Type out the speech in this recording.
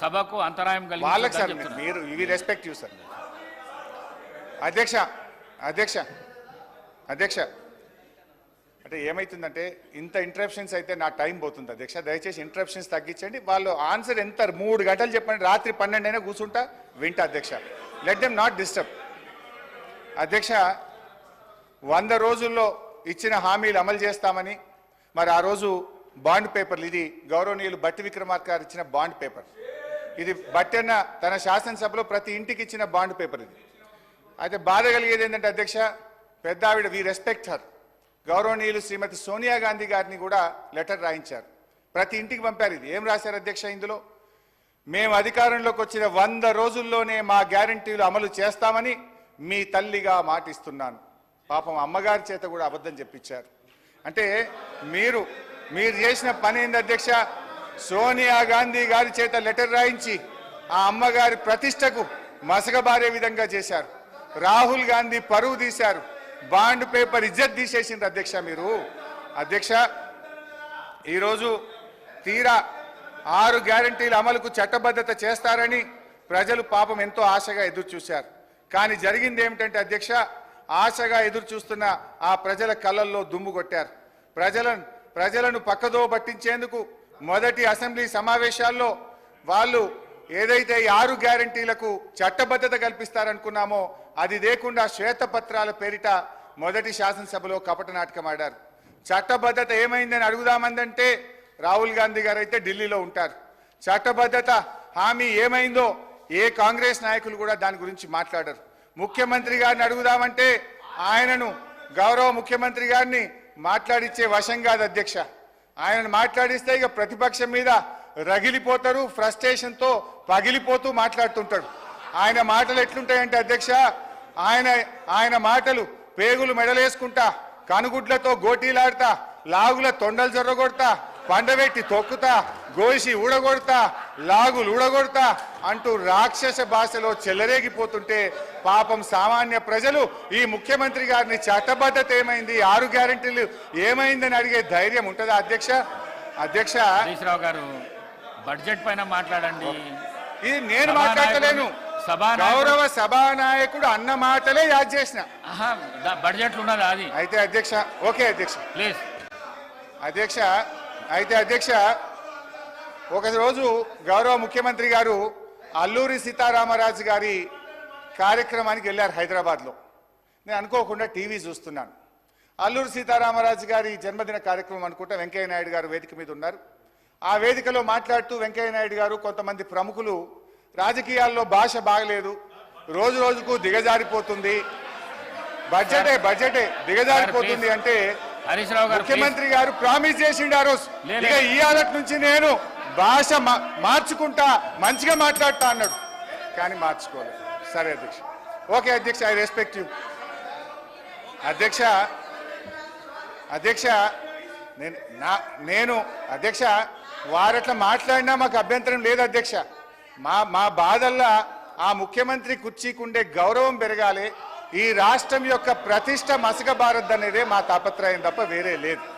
సభకు అంతరాయం వాళ్ళకి సార్ కలిగి మీరు ఇవి రెస్పెక్ట్ యూ సార్ అధ్యక్ష అధ్యక్ష అధ్యక్ష. అంటే ఏమైతుందంటే ఇంత ఇంటరప్షన్స్ అయితే నా టైం పోతుంది అధ్యక్ష. దయచేసి ఇంటరప్షన్స్ తగ్గించండి. వాళ్ళు ఆన్సర్ ఎంత మూడు గంటలు చెప్పండి రాత్రి పన్నెండు అయినా కూర్చుంటా వింటా అధ్యక్ష. లెట్ దెమ్ నాట్ డిస్టర్బ్ అధ్యక్ష వంద రోజుల్లో ఇచ్చిన హామీలు అమలు చేస్తామని మరి ఆ రోజు బాండ్ పేపర్లు ఇది గౌరవనీయులు బట్టి విక్రమార్క గారు ఇచ్చిన బాండ్ పేపర్ ఇది బట్టన్న తన శాసనసభలో ప్రతి ఇంటికి ఇచ్చిన బాండ్ పేపర్ ఇది. అయితే బాధ కలిగేది ఏంటంటే అధ్యక్ష పెద్ద ఆవిడ వి రెస్పెక్ట్ హర్ గౌరవనీయులు శ్రీమతి సోనియా గాంధీ గారిని కూడా లెటర్ రాయించారు. ప్రతి ఇంటికి పంపారు ఇది. ఏం రాశారు అధ్యక్ష ఇందులో? మేము అధికారంలోకి వచ్చిన వంద రోజుల్లోనే మా గ్యారంటీలు అమలు చేస్తామని మీ తల్లిగా మాటిస్తున్నాను. పాపం అమ్మగారి చేత కూడా అబద్ధం చెప్పించారు. అంటే మీరు మీరు చేసిన పని ఏంది అధ్యక్ష? సోనియా గాంధీ గారి చేత లెటర్ రాయించి ఆ అమ్మగారి ప్రతిష్టకు మసగబారే విధంగా చేశారు. రాహుల్ గాంధీ పరువు తీశారు. బాండ్ పేపర్ ఇజ్జత్ తీసేసింది అధ్యక్ష మీరు. అధ్యక్ష ఈరోజు తీరా ఆరు గ్యారంటీల అమలుకు చట్టబద్ధత చేస్తారని ప్రజలు పాపం ఎంతో ఆశగా ఎదురు చూశారు. కానీ జరిగింది ఏమిటంటే అధ్యక్ష ఆశగా ఎదురు చూస్తున్న ఆ ప్రజల కళ్ళల్లో దుమ్ము కొట్టారు. ప్రజలను ప్రజలను పక్కదో పట్టించేందుకు మొదటి అసెంబ్లీ సమావేశాల్లో వాళ్ళు ఏదైతే ఆరు గ్యారంటీలకు చట్టబద్ధత కల్పిస్తారనుకున్నామో అది లేకుండా శ్వేతపత్రాల పేరిట మొదటి శాసనసభలో కపట నాటకం ఆడారు. చట్టబద్ధత ఏమైందని అడుగుదామందంటే రాహుల్ గాంధీ గారు అయితే ఢిల్లీలో ఉంటారు. చట్టబద్ధత హామీ ఏమైందో ఏ కాంగ్రెస్ నాయకులు కూడా దాని గురించి మాట్లాడరు. ముఖ్యమంత్రి గారిని అడుగుదామంటే ఆయనను గౌరవ ముఖ్యమంత్రి గారిని మాట్లాడిచ్చే వశం కాదు అధ్యక్ష. ఆయన మాట్లాడిస్తే ఇక ప్రతిపక్షం మీద రగిలిపోతారు ఫ్రస్ట్రేషన్తో పగిలిపోతూ మాట్లాడుతుంటాడు. ఆయన మాటలు ఎట్లుంటాయంటే అధ్యక్ష ఆయన ఆయన మాటలు పేగులు మెడలేసుకుంటా కనుగుడ్లతో గోటీలాడతా లాగుల తొండలు జొర్రగొడతా పండబెట్టి తొక్కుతా గోసి ఊడగొడతా లాగులు ఊడగొడతా అంటూ రాక్షస భాషలో చెలరేగిపోతుంటే పాపం సామాన్య ప్రజలు ఈ ముఖ్యమంత్రి గారిని చట్టబద్ధత ఏమైంది? ఆరు గ్యారెంటీలు ఏమైందని అడిగే ధైర్యం ఉంటుందా అధ్యక్ష? అధ్యక్ష? హరీష్ రావు గారు బడ్జెట్ పైన మాట్లాడండి. ఇది నేను మాట్లాడలేను గౌరవ సభానాయకుడు అన్న మాటలే యాద్ చేసిన. బడ్జెట్లో ఉన్నది అది. అయితే అధ్యక్ష ఓకే అధ్యక్ష. ప్లీజ్. అధ్యక్ష అయితే అధ్యక్ష ఒక రోజు గౌరవ ముఖ్యమంత్రి గారు అల్లూరి సీతారామరాజు గారి కార్యక్రమానికి వెళ్ళారు హైదరాబాద్లో. నేను అనుకోకుండా టీవీ చూస్తున్నాను. అల్లూరి సీతారామరాజు గారి జన్మదిన కార్యక్రమం అనుకుంటా వెంకయ్య నాయుడు గారు వేదిక మీద ఉన్నారు. ఆ వేదికలో మాట్లాడుతూ వెంకయ్య నాయుడు గారు కొంతమంది ప్రముఖులు రాజకీయాల్లో భాష బాగలేదు రోజు రోజుకు దిగజారిపోతుంది. బడ్జెటే బడ్జెటే దిగజారిపోతుంది అంటే ముఖ్యమంత్రి గారు ప్రామిస్ చేసిండు ఆ రోజు. ఇక. ఈ నుంచి నేను భాష మా- మార్చుకుంటా మంచిగా మాట్లాడతా అన్నాడు. కానీ మార్చుకోలేదు సరే అధ్యక్ష. ఓకే అధ్యక్ష ఐ రెస్పెక్ట్ యూ. అధ్యక్ష అధ్యక్ష నేను నా నేను అధ్యక్ష వారట్లా మాట్లాడినా మాకు అభ్యంతరం లేదు అధ్యక్ష. మా మా బాధల్లా ఆ ముఖ్యమంత్రి కుర్చీకుండే గౌరవం పెరగాలి. ఈ రాష్ట్రం యొక్క ప్రతిష్ట మసకబారద్దనేదే మా తాపత్రయం తప్ప వేరే లేదు.